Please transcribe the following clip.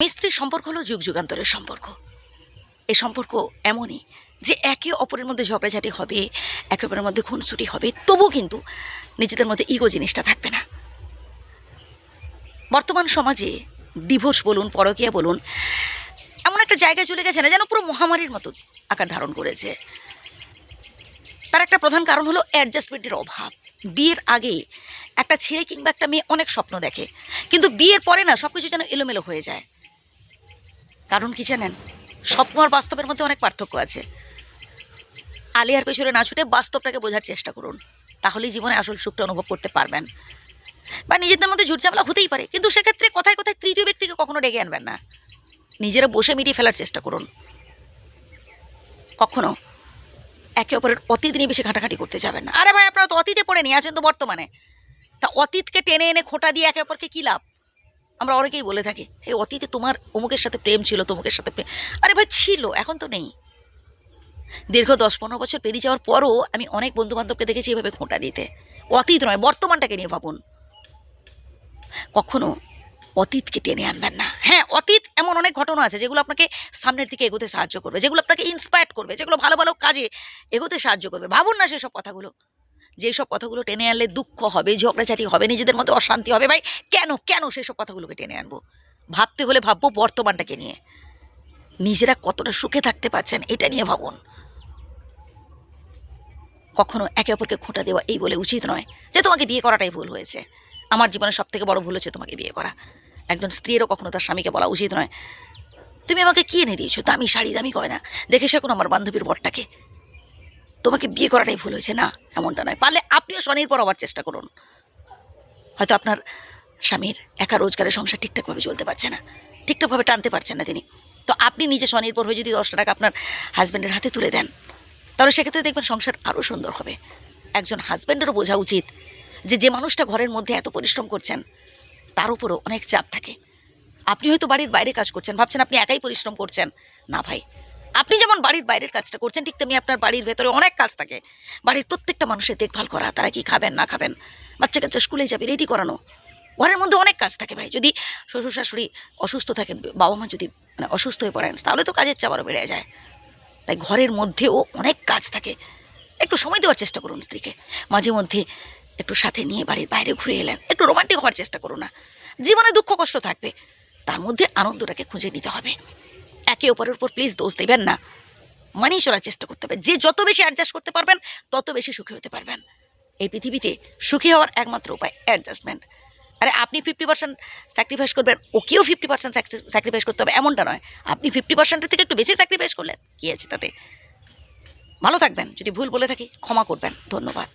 মিস্ত্রির সম্পর্ক হলো যুগ যুগান্তরের সম্পর্ক। এই সম্পর্ক এমনই যে একে অপরের মধ্যে ঝগড়াঝাটি হবে, একে অপরের মধ্যে খুনসুটি হবে, তবুও কিন্তু নিজেদের মধ্যে ইগো জিনিসটা থাকবে না। বর্তমান সমাজে ডিভোর্স বলুন, পরকীয়া বলুন, এমন একটা জায়গায় চলে গেছে না যেন পুরো মহামারীর মতো আকার ধারণ করেছে। তার একটা প্রধান কারণ হলো অ্যাডজাস্টমেন্টের অভাব। বিয়ের আগে একটা ছেলে কিংবা একটা মেয়ে অনেক স্বপ্ন দেখে, কিন্তু বিয়ের পরে না সব কিছু যেন এলোমেলো হয়ে যায়। কারণ কি জানেন? স্বপ্ন আর বাস্তবের মধ্যে অনেক পার্থক্য আছে। আলিয়ার পেছনে না ছুটে বাস্তবটাকে বোঝার চেষ্টা করুন। তাহলেই জীবনে আসল সুখটা অনুভব করতে পারবেন। বা নিজেদের মধ্যে ঝুটঝামেলা হতেই পারে, কিন্তু সেক্ষেত্রে কোথায় কোথায় তৃতীয় ব্যক্তিকে কখনো ডেকে আনবেন না। নিজেরা বসে মিটিয়ে ফেলার চেষ্টা করুন। কখনো একে অপরের অতীত নিয়ে বেশি ঘাটাঘাটি করতে যাবেন না। আরে ভাই, আপনারা তো অতীতে পড়ে নিয়ে আছেন তো বর্তমানে। তা অতীতকে টেনে এনে খোঁটা দিয়ে একে অপরকে কী লাভ? আমরা অনেকেই বলে থাকি এই অতীতে তোমার অমুকের সাথে প্রেম ছিল, তমুকের সাথে প্রেম আরে ভাই, ছিল, এখন তো নেই। দীর্ঘ দশ পনেরো বছর পেরিয়ে যাওয়ার পরও আমি অনেক বন্ধু বান্ধবকে দেখেছি এভাবে খোঁটা দিতে। অতীত নয়, বর্তমানটাকে নিয়ে ভাবুন। কখনো অতীতকে টেনে আনবেন না। হ্যাঁ অতীত এমন অনেক ঘটনা আছে যেগুলো আপনাকে সামনের দিকে এগোতে সাহায্য করবে, যেগুলো আপনাকে ইন্সপায়ার করবে, যেগুলো ভালো ভালো কাজে এগোতে সাহায্য করবে। ভাবুন না সেসব কথাগুলো। যেসব কথাগুলো টেনে আনলে দুঃখ হবে, ঝগড়াঝাটি হবে, নিজেদের মধ্যে অশান্তি হবে, ভাই কেন কেন সেসব কথাগুলোকে টেনে আনব? ভাবতে হলে ভাববো বর্তমানটাকে নিয়ে। নিজেরা কতটা সুখে থাকতে পারছেন এটা নিয়ে ভাবুন। কখনো একে অপরকে খোঁটা দেওয়া এই বলে উচিত নয় যে তোমাকে বিয়ে করাটাই ভুল হয়েছে। আমার জীবনে সব থেকে বড় ভুল হচ্ছে তোমাকে বিয়ে করা। একজন স্ত্রীরও কখনো তার স্বামীকে বলা উচিত নয়। তুমি আমাকে কি এনে দিয়েছ? দামি শাড়ি, দামি গয়না। দেখে শেখুন আমার বান্ধবীর বরটাকে। তোমাকে বিয়ে করাটাই ভুল হয়েছে, না? এমনটা নয়। পারলে আপনিও স্বনির্ভর হওয়ার চেষ্টা করুন। হয়তো আপনার স্বামীর একা রোজগারের সংসার ঠিকঠাকভাবে চলতে পারছে না। ঠিকঠাকভাবে টানতে পারছেন না তিনি। তো আপনি নিজে স্বনির্ভর হয়ে যদি দশটা টাকা আপনার হাজব্যান্ডের হাতে তুলে দেন, তাহলে সেক্ষেত্রে দেখবেন সংসার আরও সুন্দর হবে। একজন হাজব্যান্ডেরও বোঝা উচিত যে যে মানুষটা ঘরের মধ্যে এত পরিশ্রম করছেন, তার উপরও অনেক চাপ থাকে। আপনি হয়তো বাড়ির বাইরে কাজ করছেন, ভাবছেন আপনি একাই পরিশ্রম করছেন। না ভাই আপনি যেমন বাড়ির বাইরের কাজটা করছেন, ঠিক তেমনি আপনার বাড়ির ভেতরে অনেক কাজ থাকে। বাড়ির প্রত্যেকটা মানুষের দেখভাল করা, তারা কি খাবেন, না খাবেন বাচ্চা কাচ্চা স্কুলে যাবে রেডি করানো। ঘরের মধ্যে অনেক কাজ থাকে ভাই, যদি শ্বশুর শাশুড়ি অসুস্থ থাকেন বাবা মা যদি মানে অসুস্থ হয়ে পড়েন, তাহলে তো কাজের চাপ আরও বেড়ে যায়। তাই ঘরের মধ্যেও অনেক কাজ থাকে। একটু সময় দেওয়ার চেষ্টা করুন স্ত্রীকে। মাঝে মধ্যে একটু সাথে নিয়ে বাড়ির বাইরে ঘুরে এলেন, একটু রোমান্টিক হওয়ার চেষ্টা করুন না। জীবনে দুঃখ কষ্ট থাকবে, তার মধ্যে আনন্দটাকে খুঁজে নিতে হবে। একে অপরের উপর প্লিজ দোষ দেবেন না। মানিয়ে চলার চেষ্টা করতে হবে। যে যত বেশি অ্যাডজাস্ট করতে পারবেন, তত বেশি সুখী হতে পারবেন। এই পৃথিবীতে সুখী হওয়ার একমাত্র উপায় অ্যাডজাস্টমেন্ট আরে আপনি ফিফটি পার্সেন্ট স্যাক্রিফাইস করবেন, ওকেও ফিফটি পার্সেন্ট স্যাক্রিফাইস করতে হবে, এমনটা নয়। আপনি ফিফটি পার্সেন্টের থেকে একটু বেশি স্যাক্রিফাইস করলেন, কী আছে তাতে? ভালো থাকবেন, যদি ভুল বলে থাকি ক্ষমা করবেন। ধন্যবাদ।